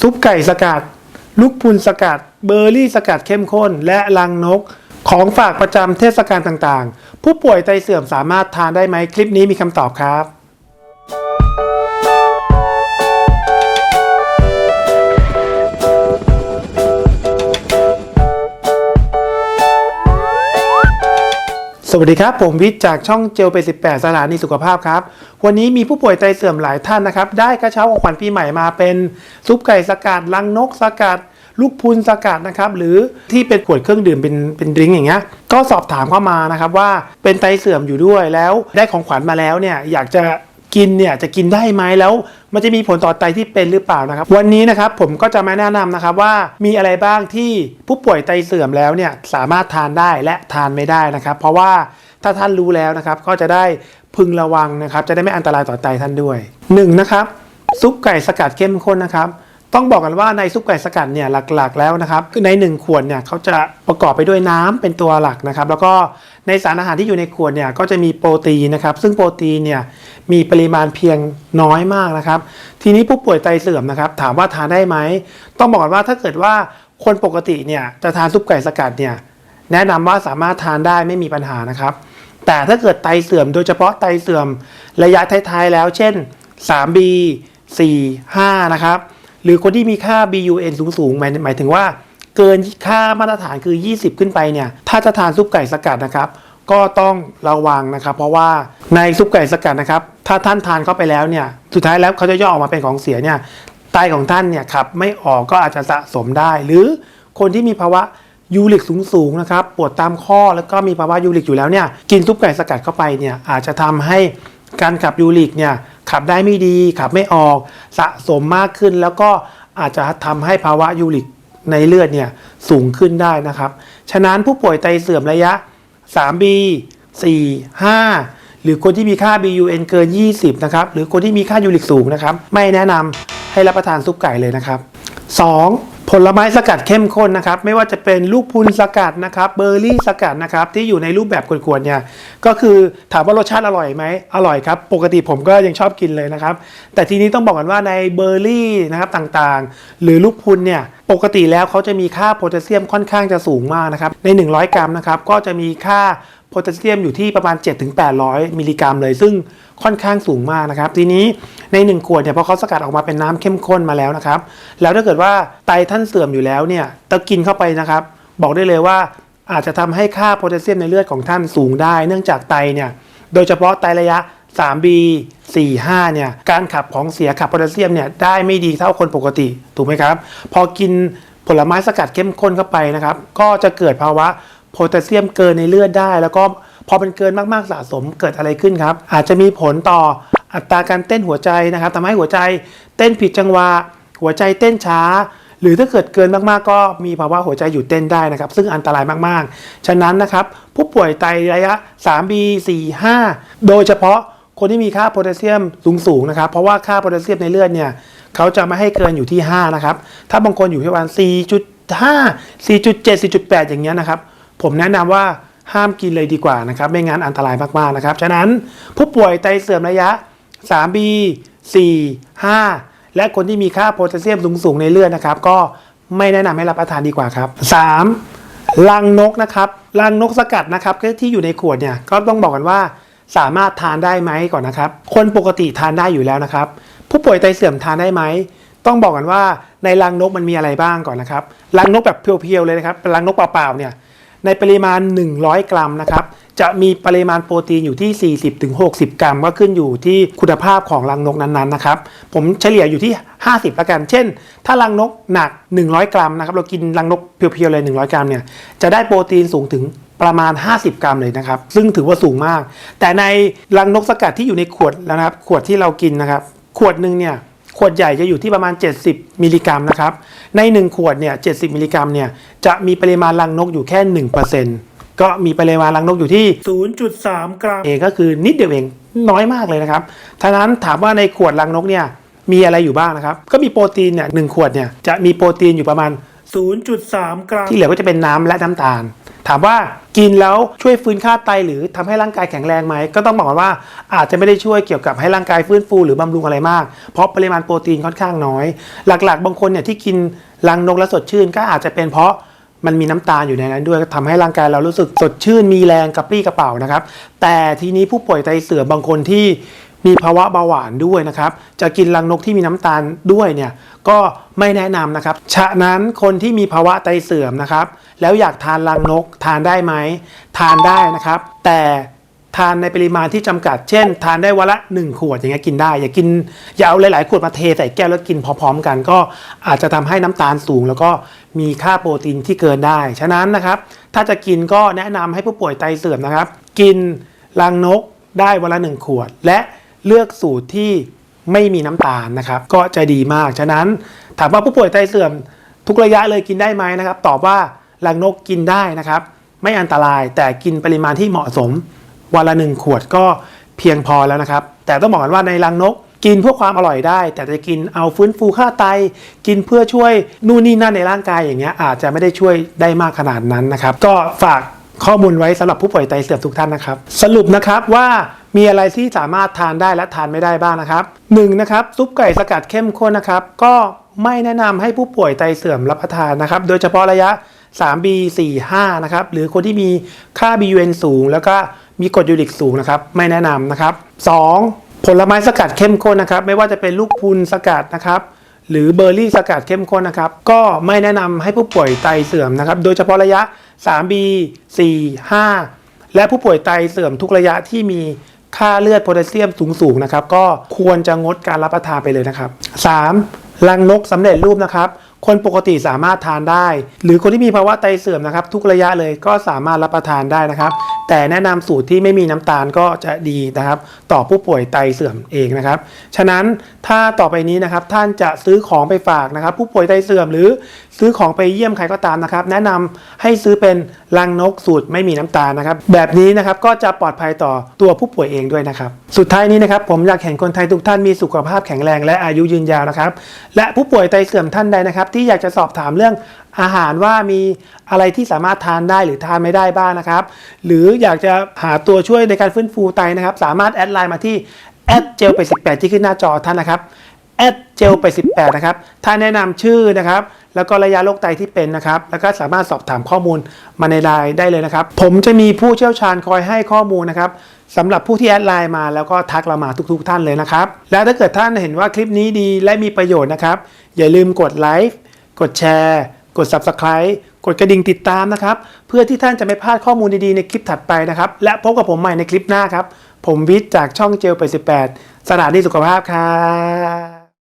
ซุปไก่สกัด ลูกพุนสกัด เบอร์รี่สกัดเข้มข้น และลังนก ของฝากประจำเทศกาลต่างๆ ผู้ป่วยไตเสื่อมสามารถทานได้ไหมคลิปนี้มีคำตอบครับ วัสดีครับ ผมวิทย์จากช่องเจลไป 18 สถานีสุขภาพครับ วันนี้มีผู้ป่วยไตเสื่อมหลายท่านนะครับ ได้กระเช้าของขวัญปีใหม่มาเป็นซุปไก่สกัดลังนกสกัด ลูกพุนสกัดนะครับ หรือที่เป็นขวดเครื่องดื่มเป็นเป็นดริงก์อย่างเงี้ยก็สอบถามเข้ามานะครับว่าเป็นไตเสื่อมอยู่ด้วยแล้วได้ของขวัญมาแล้วเนี่ยอยากจะ กินเนี่ยจะกินได้ไหมแล้ว มันจะมีผลต่อไตที่เป็นหรือเปล่านะครับ วันนี้นะครับผมก็จะมาแนะนำนะครับว่ามีอะไรบ้างที่ผู้ป่วยไตเสื่อมแล้วเนี่ยสามารถทานได้และทานไม่ได้นะครับ เพราะว่าถ้าท่านรู้แล้วนะครับก็จะได้พึงระวังนะครับ จะได้ไม่อันตรายต่อไตท่านด้วยหนึ่งนะครับซุปไก่สกัดเข้มข้นนะครับ ต้องบอกกันว่าในซุปไก่สกัดเนี่ยหลักๆแล้วนะครับคือใน 1 ขวดเนี่ยเขาจะประกอบไปด้วยน้ำเป็นตัวหลักนะครับแล้วก็ในสารอาหารที่อยู่ในขวดเนี่ยก็จะมีโปรตีนนะครับซึ่งโปรตีนเนี่ยมีปริมาณเพียงน้อยมากนะครับ ทีนี้ผู้ป่วยไตเสื่อมนะครับถามว่าทานได้ไหมต้องบอกกันว่าถ้าเกิดว่าคนปกติเนี่ยจะทานซุปไก่สกัดเนี่ยแนะนำว่าสามารถทานได้ไม่มีปัญหานะครับ แต่ถ้าเกิดไตเสื่อมโดยเฉพาะไตเสื่อมระยะท้ายๆแล้ว เช่น 3B 4 5 นะครับ หรือคนที่มีค่า BUN สูงๆหมายหมายถึงว่า เกินค่ามาตรฐานคือ 20 ขึ้นไปเนี่ยถ้าจะทานซุปไก่สกัดนะครับ ก็ต้องระวังนะครับ เพราะว่าในซุปไก่สกัดนะครับ ถ้าท่านทานเข้าไปแล้วเนี่ยสุดท้ายแล้วเขาจะย่อออกมาเป็นของเสียเนี่ยไตของท่านเนี่ยขับไม่ออกก็อาจจะสะสมได้ หรือคนที่มีภาวะยูริกสูงๆนะครับปวดตามข้อแล้วก็มีภาวะยูริกอยู่แล้วเนี่ยกินซุปไก่สกัดเข้าไปเนี่ยอาจจะทำให้การขับยูริกเนี่ย ขับได้ไม่ดี ขับไม่ออกสะสมมากขึ้น แล้วก็อาจจะทำให้ภาวะยูริกในเลือดเนี่ยสูงขึ้นได้นะครับ ฉะนั้นผู้ป่วยไตเสื่อมระยะ 3B 4 5 หรือคนที่มีค่า BUN เกิน 20 นะครับ หรือคนที่มีค่ายูริกสูงนะครับ ไม่แนะนำให้รับประทานซุปไก่เลยนะครับ 2. ผลไม้สกัดเข้มข้นนะครับ ไม่ว่าจะเป็นลูกพุนสกัดนะครับเบอร์รี่สกัดนะครับที่อยู่ในรูปแบบขวดๆเนี่ยก็คือถามว่ารสชาติอร่อยไหมอร่อยครับ ปกติผมก็ยังชอบกินเลยนะครับ แต่ทีนี้ต้องบอกกันว่าในเบอร์รี่นะครับต่างๆ หรือลูกพุนเนี่ยปกติแล้วเขาจะมีค่าโพแทสเซียมค่อนข้างจะสูงมากนะครับใน 100 กรัมนะครับก็จะมีค่า พแทสเซียมอยู่ที่ประมาณ 7-800 มิลลิกรัมเลย ซึ่งค่อนข้างสูงมากนะครับ ทีนี้ใน 1 ขวดเนี่ยพอเขาสกัดออกมาเป็นน้ำเข้มข้นมาแล้วนะครับ แล้วถ้าเกิดว่าไตท่านเสื่อมอยู่แล้วเนี่ยตะกินเข้าไปนะครับ บอกได้เลยว่าอาจจะทำให้ค่าโพแทสเซียมในเลือดของท่านสูงได้ เนื่องจากไตเนี่ยโดยเฉพาะไตระยะ 3B 45เนี่ยการขับของเสียขับโพแทสเซียมเนี่ยได้ไม่ดีเท่าคนปกติถูกไหมครับ พอกินผลไม้สกัดเข้มข้นเข้าไปนะครับ ก็จะเกิดภาวะ โพแทสเซียมเกินในเลือดได้ แล้วก็พอเป็นเกินมากๆสะสมเกิดอะไรขึ้นครับ อาจจะมีผลต่ออัตราการเต้นหัวใจนะครับทำให้หัวใจเต้นผิดจังหวะหัวใจเต้นช้า หรือถ้าเกิดเกินมากๆ ก็มีภาวะหัวใจหยุดเต้นได้นะครับ ซึ่งอันตรายมากๆ ฉะนั้นนะครับ ผู้ป่วยไตระยะ 3B 4 5 โดยเฉพาะคนที่มีค่าโพแทสเซียมสูงๆนะครับ เพราะว่าค่าโพแทสเซียมในเลือดเนี่ยเขาจะไม่ให้เกินอยู่ที่ 5 นะครับ ถ้าบางคนอยู่ที่ประมาณ4.5 4.7 4.8 อย่างเงี้ยนะครับ ผมแนะนำว่าห้ามกินเลยดีกว่านะครับ ไม่งั้นอันตรายมากๆนะครับ ฉะนั้นผู้ป่วยไตเสื่อมระยะ 3B 4 5 และคนที่มีค่าโพแทสเซียมสูงๆในเลือดนะครับ ก็ไม่แนะนำให้รับประทานดีกว่าครับ 3. ลังนกนะครับลังนกสกัดนะครับที่อยู่ในขวดเนี่ยก็ต้องบอกกันว่าสามารถทานได้ไหมก่อนนะครับ คนปกติทานได้อยู่แล้วนะครับ ผู้ป่วยไตเสื่อมทานได้ไหมต้องบอกกันว่าในรังนกมันมีอะไรบ้างก่อนนะครับรังนกแบบเพียวๆเลยนะครับรังนกเปล่าๆเนี่ย ในปริมาณ 100 กรัมนะครับจะมีปริมาณโปรตีนอยู่ที่ 40-60 กรัม ก็ขึ้นอยู่ที่คุณภาพของรังนกนั้นๆนะครับ ผมเฉลี่ยอยู่ที่ 50ละกัน เช่น ถ้ารังนกหนัก 100 กรัมนะครับ เรากินรังนกเพียวๆเลย 100 กรัมเนี่ย จะได้โปรตีนสูงถึงประมาณ 50 กรัมเลยนะครับ ซึ่งถือว่าสูงมาก แต่ในรังนกสกัดที่อยู่ในขวดแล้วนะครับ ขวดที่เรากินนะครับ ขวดหนึ่งเนี่ย ขวดใหญ่จะอยู่ที่ประมาณ 70 มิลลิกรัมนะครับ ใน 1 ขวดเนี่ย 70 มิลลิกรัมเนี่ย จะมีปริมาณรังนกอยู่แค่ 1%ก็มีปริมาณรังนกอยู่ที่ 0.3 กรัมเองก็คือนิดเดียวเองน้อยมากเลยนะครับท่านั้นถามว่าในขวดรังนกเนี่ยมีอะไรอยู่บ้างนะครับ ก็มีโปรตีนเนี่ยหนึ่งขวดเนี่ยจะมีโปรตีนอยู่ประมาณ 0.3 กรัม ที่เหลือก็จะเป็นน้ำและน้ำตาล ถามว่ากินแล้วช่วยฟื้นค่าไตหรือทำให้ร่างกายแข็งแรงไหมก็ต้องบอกว่าอาจจะไม่ได้ช่วยเกี่ยวกับให้ร่างกายฟื้นฟูหรือบำรุงอะไรมาก เพราะปริมาณโปรตีนค่อนข้างน้อย หลักๆ บางคนเนี่ยที่กินรังนกแล้วสดชื่น ก็อาจจะเป็นเพราะมันมีน้ำตาลอยู่ในนั้นด้วยก็ทำให้ร่างกายเรารู้สึกสดชื่นมีแรงกระปรี้กระเป๋านะครับแต่ทีนี้ผู้ป่วยไตเสื่อมบางคนที่ มีภาวะเบาหวานด้วยนะครับ จะกินรังนกที่มีน้ำตาลด้วยเนี่ยก็ไม่แนะนำนะครับ ฉะนั้นคนที่มีภาวะไตเสื่อมนะครับ แล้วอยากทานรังนกทานได้ไหม ทานได้นะครับ แต่ทานในปริมาณที่จำกัด เช่น ทานได้วันละ 1 ขวดอย่างเงี้ยกินได้ อย่ากินอย่าเอาหลาย ๆ ขวดมาเทใส่แก้วแล้วกินพร้อมๆกัน ก็อาจจะทำให้น้ำตาลสูง แล้วก็มีค่าโปรตีนที่เกินได้ ฉะนั้นนะครับ ถ้าจะกินก็แนะนำให้ผู้ป่วยไตเสื่อมนะครับ กินรังนกได้วันละ 1 ขวด และ เลือกสูตรที่ไม่มีน้ำตาลนะครับ ก็จะดีมาก ฉะนั้นถามว่าผู้ป่วยไตเสื่อมทุกระยะเลยกินได้ไหมนะครับ ตอบว่ารังนกกินได้นะครับ ไม่อันตรายแต่กินปริมาณที่เหมาะสม วันละหนึ่งขวดก็เพียงพอแล้วนะครับ แต่ต้องบอกกันว่าในรังนกกินเพื่อความอร่อยได้ แต่จะกินเอาฟื้นฟูค่าไต กินเพื่อช่วยนู่นนี่นั่นในร่างกายอย่างเงี้ยอาจจะไม่ได้ช่วยได้มากขนาดนั้นนะครับ ก็ฝากข้อมูลไว้สำหรับผู้ป่วยไตเสื่อมทุกท่านนะครับ สรุปนะครับว่า มีอะไรที่สามารถทานได้และทานไม่ได้บ้างนะครับหนึ่งนะครับซุปไก่สกัดเข้มข้นนะครับ ก็ไม่แนะนำให้ผู้ป่วยไตเสื่อมรับประทานนะครับ โดยเฉพาะระยะ 3B 4 5นะครับ หรือคนที่มีค่า BUN สูง แล้วก็มีกรดยูริกสูงนะครับ ไม่แนะนำนะครับ 2. ผลไม้สกัดเข้มข้นนะครับ ไม่ว่าจะเป็นลูกพุนสกัดนะครับ หรือเบอร์รี่สกัดเข้มข้นนะครับ ก็ไม่แนะนำให้ผู้ป่วยไตเสื่อมนะครับ โดยเฉพาะระยะ 3B 4 5และผู้ป่วยไตเสื่อมทุกระยะที่มี ค่าเลือดโพแทสเซียมสูงๆนะครับ ก็ควรจะงดการรับประทานไปเลยนะครับ 3. ลังนกสำเร็จรูปนะครับ คนปกติสามารถทานได้ หรือคนที่มีภาวะไตเสื่อมนะครับ ทุกระยะเลยก็สามารถรับประทานได้นะครับ แต่แนะนำสูตรที่ไม่มีน้ำตาลก็จะดีนะครับ ต่อผู้ป่วยไตเสื่อมเองนะครับ ฉะนั้นถ้าต่อไปนี้นะครับท่านจะซื้อของไปฝากนะครับ ผู้ป่วยไตเสื่อมหรือซื้อของไปเยี่ยมใครก็ตามนะครับ แนะนำให้ซื้อเป็นรังนกสูตรไม่มีน้ำตาลนะครับ แบบนี้นะครับก็จะปลอดภัยต่อตัวผู้ป่วยเองด้วยนะครับ สุดท้ายนี้นะครับผมอยากเห็นคนไทยทุกท่านมีสุขภาพแข็งแรงและอายุยืนยาวนะครับ และผู้ป่วยไตเสื่อมท่านใดนะครับ ที่อยากจะสอบถามเรื่องอาหารว่ามีอะไรที่สามารถทานได้หรือทานไม่ได้บ้างนะครับ หรืออยากจะหาตัวช่วยในการฟื้นฟูไตนะครับ สามารถแอดไลน์มาที่แอดเจลไป 18 ที่ขึ้นหน้าจอท่านนะครับแอดเจลไป18 นะครับ ถ้าแนะนำชื่อนะครับ แล้วก็ระยะโรคไตที่เป็นนะครับ แล้วก็สามารถสอบถามข้อมูลมาในไลน์ได้เลยนะครับ ผมจะมีผู้เชี่ยวชาญคอยให้ข้อมูลนะครับสำหรับผู้ที่แอดไลน์มาแล้วก็ทักเรามาทุก ๆ ท่านเลยนะครับ และถ้าเกิดท่านเห็นว่าคลิปนี้ดีและมีประโยชน์นะครับ อย่าลืมกดไลค์ กดแชร์ กด Subscribe กดกระดิ่งติดตามนะครับ เพื่อที่ท่านจะไม่พลาดข้อมูลดีๆในคลิปถัดไปนะครับ และพบกับผมใหม่ในคลิปหน้าครับ ผมวิทย์จากช่องเจลไป18สถานีสุขภาพครับ